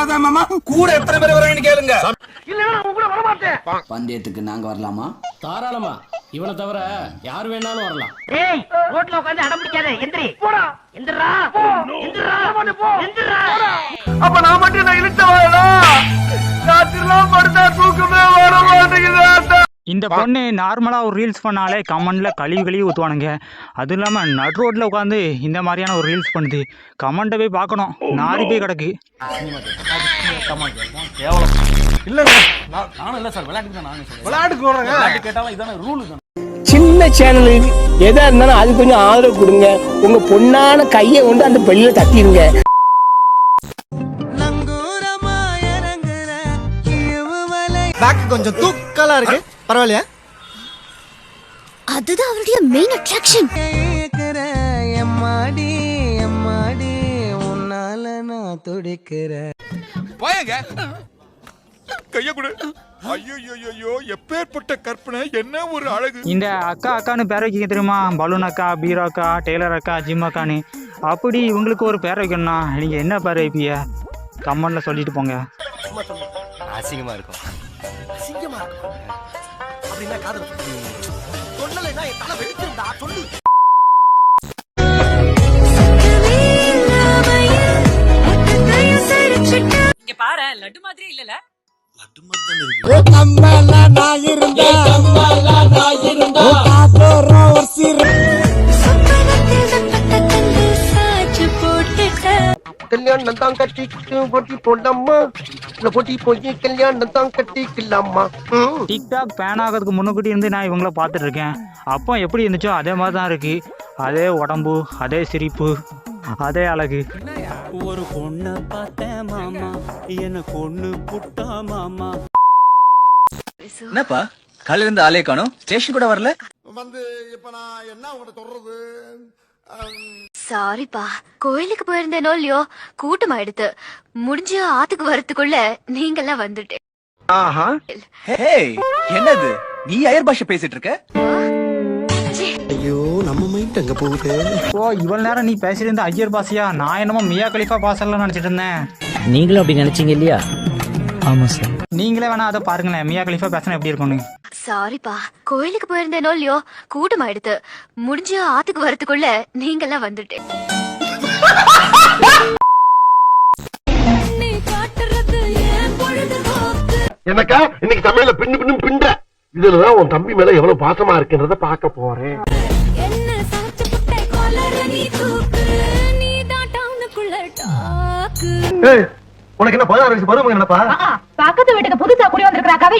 அவ்வளவுதான் மாமா? கூட எத்தனை பேர் வராங்கன்னு கேளுங்க. பந்தயத்துக்கு நாங்க வரலாமா? தாராளமா. இவனை தவிர யார் வேணாலும் வரலாம். ஏய் ரோட்ல உட்கார்ந்து அடம் பிடிக்காத எந்திரி. போடா. எந்திரா எந்திரா எந்திரா. அப்ப நான் மட்டும் நான் இழுத்த வரடா ராத்திரிலாம் படுத்தா தூக்கமே வர மாட்டேங்குது இந்த பொண்ணு நார்மலாக ஒரு ரீல்ஸ் பண்ணாலே கமெண்டில் கழுவி கழுவி ஊற்றுவானுங்க அதுவும் இல்லாமல் நட் ரோட்டில் உட்காந்து இந்த மாதிரியான ஒரு ரீல்ஸ் பண்ணுது. கமெண்ட்டை போய் பார்க்கணும். நாரி போய் கிடக்கு. இல்லங்க. நானும் இல்ல சார். விளையாட்டுக்கு தான் நானும் சொல்றேன். விளையாட்டுக்கு போறாங்க. விளையாட்டு கேட்டாலும் இதான ரூல் தான். சின்ன சேனல் எதா இருந்தாலும் அது கொஞ்சம் ஆதரவு கொடுங்க. உங்க பொண்ணான கையை கொண்டு அந்த பெல்லில தட்டிடுங்க. பேக் கொஞ்சம் தூக்கலா இருக்கு. பரவாயில்லையா? அதுதான் அவருடைய மெயின் அட்ராக்ஷன் போயங்க கைய கொடு. ஐயோ ஐயோ எப்பேற்பட்ட கற்பனை என்ன ஒரு அழகு. இந்த அக்கா அக்கான்னு பேர் வைக்க தெரியுமா? பலூன் அக்கா பீரோ அக்கா டெய்லர் அக்கா ஜிம் அக்கான்னு. அப்படி இவங்களுக்கு ஒரு பேர் வைக்கணும்னா நீங்கள் என்ன பேர் வைப்பீங்க? கமெண்டில் சொல்லிட்டு போங்க. அசிங்கமா இருக்கும். அப்படின்னா காதல். சொல்லலைன்னா என் தலை வெடிச்சிருந்தா சொல்லு. இங்க பாரு லட்டு மாதிரி இல்லல கல்யாணம் தான் கட்டிக்கிட்டு போட்டி போடலாமா இல்ல போட்டி போய் கல்யாணம் தான் கட்டிக்கலாமா ம். டிக்டாக் பேன் ஆகிறதுக்கு முன்னுக்கூட்டி இருந்து நான் இவங்கள பார்த்துட்டு இருக்கேன் அப்போ எப்படி இருந்துச்சோ அதே மாதிரி தான் இருக்கு. அதே உடம்பு அதே சிரிப்பு அதே அழகு. ஒரு பொண்ண பார்த்தேன் மாமா. எனக்கு ஒண்ணு புட்டா மாமா. என்னப்பா? காலையில இருந்து ஆளே காணும். ஸ்டேஷன் கூட வரல? வந்து இப்ப நான் என்ன உங்கள்ட்ட சொல்றது? சாரிப்பா கோயிலுக்கு போயிருந்தேனோ இல்லையோ கூட்டம் ஆயிடுத்து முடிஞ்சு ஆத்துக்கு வரத்துக்குள்ள நீங்கெல்லாம் வந்துட்டேன் ஆஹா. ஹே என்னது? நீ அயர் பாஷை பேசிட்டு இருக்க ஐயோ நம்ம மைண்ட் அங்க போகுது? ஓ இவ்வளவு நேரம் நீ பேசிட்டு இருந்த ஐயர் பாசியா நான் என்னமோ மியா கலிஃபா பாசல்லாம் நினைச்சிட்டு இருந்தேன் நீங்களும் அப்படி நினைச்சீங்க இல்லையா? ஆமா சார் நீங்களே வேணா அதை பாருங்களேன். மியா கலிஃபா பேசினா எப்படி இருக்கும்னு. சாரிப்பா கோயிலுக்கு போயிருந்தேனோ இல்லையோ கூட்டம் ஆயிடுத்து முடிஞ்சு ஆத்துக்கு வரத்துக்குள்ள நீங்கெல்லாம் வந்துட்டேன். எனக்கா இன்னைக்கு சமையல பின்னு பின்னு பின்ற. இதுலதான் உன் தம்பி மேல எவ்வளவு பாசமா இருக்குன்றத பார்க்க போறேன். ஏய், உனக்கு என்ன பதினாறு வயசு பருவம் என்னப்பா? பக்கத்து வீட்டுக்கு புதுசா குடி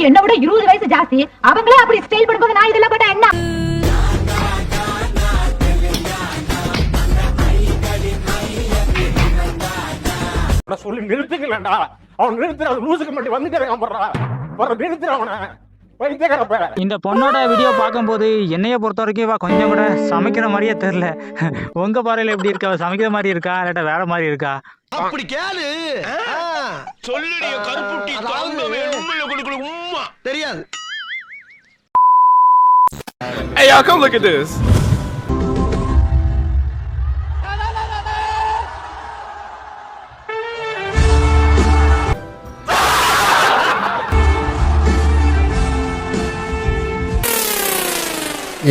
என்ன விட இருபது வயசு ஜாஸ்தி. அவங்களே அப்படி ஸ்டைல் பண்ணும்போது நான் இதெல்லாம் போட்டா என்ன? சொல்லி நிறுத்துக்கலடா அவன் நிறுத்துற லூசுக்கு மட்டும் வந்துட்டே இருக்கான் போடுறா. போற நிறுத்துற அவனை. இந்த பொண்ணோட வீடியோ பார்க்கும்போது என்னைய பொறுத்த வரைக்கும் இவ கொஞ்சம் கூட சமைக்கிற மாதிரியே தெரில உங்க பாறையில எப்படி இருக்கா? அவ சமைக்கிற மாதிரி இருக்கா? இல்லாட்ட வேற மாதிரி இருக்கா? அப்படி கேளு. சொல்லுடைய கருப்புட்டி உண்மையில கொடுக்கல உம்மா தெரியாது Hey, y'all, come look at this.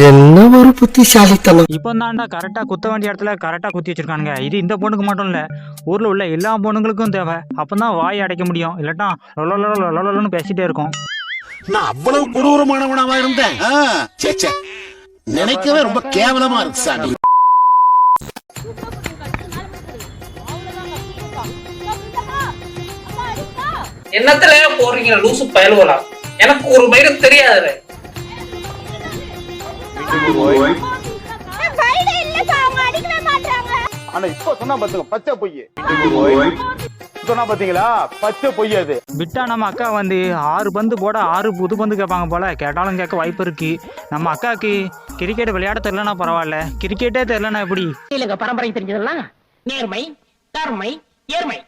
என்ன ஒரு புத்திசாலித்தனம். இப்போ தான்டா கரெக்டா குத்த வேண்டிய இடத்துல கரெக்டா குத்தி வச்சிருக்கானுங்க. இது இந்த பொண்ணுக்கு மட்டும் இல்ல ஊர்ல உள்ள எல்லா பொண்ணுங்களுக்கும் தேவை. அப்பதான் வாய் அடைக்க முடியும். இல்லட்டா லொலன்னு பேசிட்டே இருக்கும் நான் அவ்வளவு கொடூரமானவனாவா இருந்தேன் நினைக்கவே ரொம்ப கேவலமா இருக்கு சாமி என்னத்துல போறீங்க லூசு பயலுவலா எனக்கு ஒரு மயிரும் தெரியாது ஆனா இப்ப சொன்னா பாத்துங்க பச்சை பொய் சொன்னா பாத்தீங்களா? பச்சை பொய் அது. விட்டா நம்ம அக்கா வந்து ஆறு பந்து போட ஆறு புது பந்து கேட்பாங்க போல. கேட்டாலும் கேட்க வாய்ப்பு இருக்கு. நம்ம அக்காவுக்கு கிரிக்கெட் விளையாட தெரிலனா பரவாயில்ல. கிரிக்கெட்டே தெரிலனா எப்படி? இல்லங்க பரம்பரை தெரிஞ்சதெல்லாம் நேர்மை கருமை ஏர்மை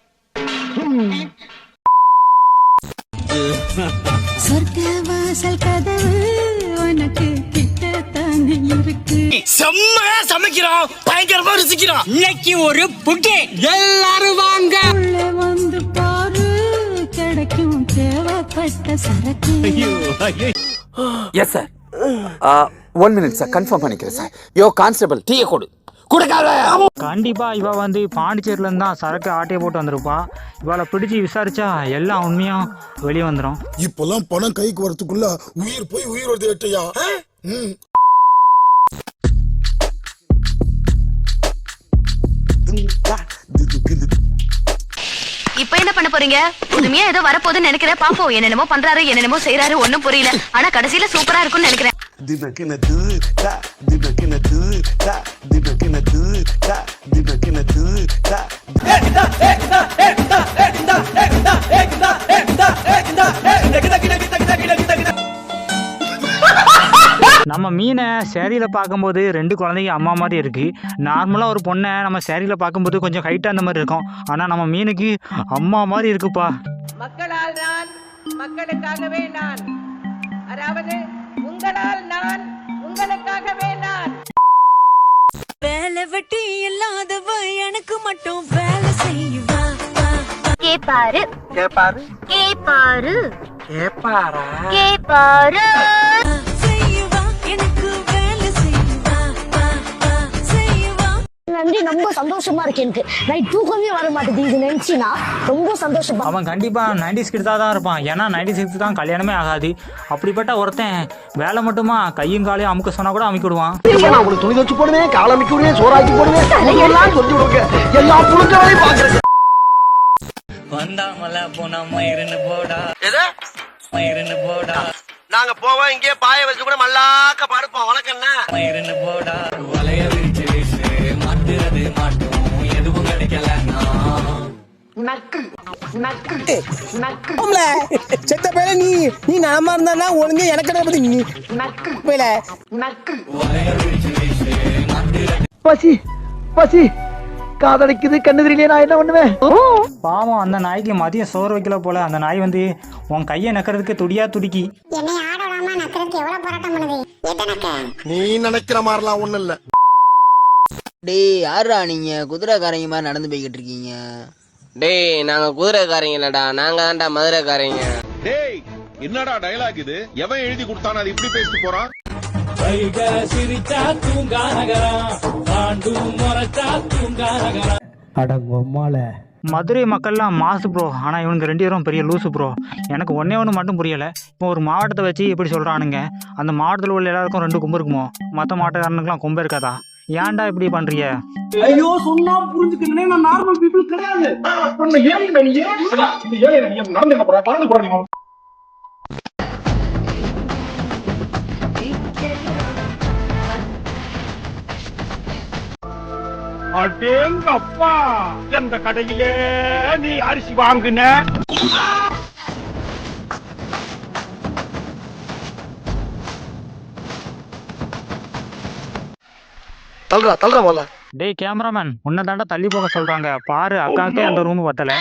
சொர்க்க வாசல் கதவு. பயங்கரமா ருசிக்கிறோம் இன்னைக்கு ஒரு புட்டி எல்லாரும் வாங்க. உள்ள வந்து பாரு ஏகப்பட்ட சரக்கு. Yes sir one minute sir confirm பண்ணிக்கிறேன் சார் யோ கான்ஸ்டபிள் டீயை கொடு கொடுக்காத. கண்டிப்பா இவ வந்து பாண்டிச்சேரியில இருந்து தான் சரக்கு ஆட்டையை போட்டு வந்திருப்பா. இவளை பிடிச்சி விசாரிச்சா எல்லா உண்மையும் வெளியே வந்துடும் இப்பெல்லாம் பணம் கைக்கு வரதுக்குள்ள உயிர் போய் உயிர் வருது போறீங்க? புதுமையா ஏதோ வரப்போகுதுன்னு நினைக்கிறேன். பாப்போம் என்னென்னமோ பண்றாரு என்னென்னமோ செய்யறாரு ஒண்ணும் புரியல. ஆனா கடைசியில சூப்பரா இருக்கும்னு நினைக்கிறேன். நம்ம மீனை சேரீல பார்க்கும்போது ரெண்டு குழந்தைங்க அம்மா மாதிரி இருக்கு. நார்மலா ஒரு பொண்ணை நம்ம சேரீல பார்க்கும்போது கொஞ்சம் ஹைட்டா அந்த மாதிரி இருக்கும். ஆனா நம்ம மீனுக்கு அம்மா மாதிரி இருக்குப்பா. மக்களால் நான் மக்களுக்காகவே நான். அதாவது உங்களால் நான் உங்களுக்காகவே நான். வேலை வெட்டி இல்லாதவ எனக்கு மட்டும் வேலை செய்வா கேப்பாரு. கேப்பாரு? கேப்பாரு. கேப்பாரா? கேப்பாரு. நன்றி. ரொம்ப சந்தோஷமா இருக்கு எனக்கு. நைட் தூக்கமே வர மாட்டேங்குது. இது நினைச்சினா ரொம்ப சந்தோஷமா அவன் கண்டிப்பா நைன்டி கிட்ட தான் இருப்பான். ஏன்னா நைன்டி சிக்ஸ் தான் கல்யாணமே ஆகாது. அப்படிப்பட்ட ஒருத்தன் வேலை மட்டுமா கையும் காலையும் அமுக்க சொன்னா கூட அமுக்கி விடுவான். நான் உங்களுக்கு துணி வச்சு போடுவேன் காலமிக்கு விடுவேன் சோறாக்கி போடுவேன். எல்லாம் சொல்லி விடுங்க எல்லா புழுக்க வேலையும் பாக்குறேன் வந்தாமல போனா மயிருன்னு போடா. எது? மயிருன்னு போடா. நாங்க போவோம் இங்கே பாய வச்சு கூட மல்லாக்க படுப்போம். வணக்கம் என்ன? போடா. வலைய செத்த பேர நீ நீ நலமா இருந்தா ஒழுங்கு எனக்கு பத்தி நீ? பேல பசி பசி. காதலிக்குது கண்ணு தெரியலையே நான் என்ன பண்ணுவேன்? பாவம் அந்த நாய்க்கு மதியம் சோறு வைக்கல போல. அந்த நாய் வந்து உன் கையை நக்கிறதுக்கு துடியா துடிக்கி. நீ நினைக்கிற மாதிரிலாம் ஒண்ணும் இல்ல. டேய் யாரா நீங்க? குதிரைக்காரங்க மாதிரி நடந்து போய்கிட்டு இருக்கீங்க. டேய் நாங்க குதிரைக்காரங்க இல்லடா. நாங்க தான்டா மதுரைக்காரங்க. டேய் என்னடா டயலாக் இது? எவன் எழுதி கொடுத்தானே அது இப்படி பேசிட்டு போறான்? மதுரை மக்கள்லாம் மாசு ப்ரோ ஆனால் இவனுங்க ரெண்டு பேரும் பெரிய லூசு ப்ரோ எனக்கு ஒன்றே ஒன்று மட்டும் புரியலை. இப்போ ஒரு மாவட்டத்தை வச்சு எப்படி சொல்கிறானுங்க அந்த மாவட்டத்தில் உள்ள எல்லாருக்கும் ரெண்டு கொம்பு இருக்குமோ? மற்ற மாவட்டக்காரனுக்குலாம் கொம்பு இருக்காதா? ஏன்டா இப்படி பண்ணுறிய ஐயோ சொன்னா புரிஞ்சுக்கணும் நான் நார்மல் பீப்புள் கிடையாது. நடந்துக்க போறேன் பறந்து போறேன் அடேங்க அப்பா எந்த கடையிலே நீ அரிசி வாங்குன? தல்றா தல்றா போல டேய் கேமராமேன் உன்னை தாண்டா தள்ளி போக சொல்கிறாங்க பாரு அக்காக்கே அந்த ரூம் பத்தலை.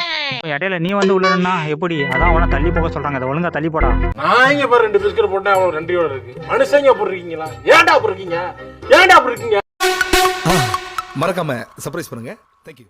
இடையில நீ வந்து உள்ளனா எப்படி? அதான் அவனை தள்ளி போக சொல்கிறாங்க அதை ஒழுங்கா தள்ளி போடா. நான் இங்க பாரு ரெண்டு பிஸ்கட் போட்டேன் அவன் ரெண்டையோட இருக்கு. மனுஷங்க அப்படி இருக்கீங்களா? ஏன்டா அப்படி இருக்கீங்க? ஏன்டா அப்படி இருக்கீங்க? மறக்காம சர்ப்ரைஸ் பண்ணுங்க. தேங்க்யூ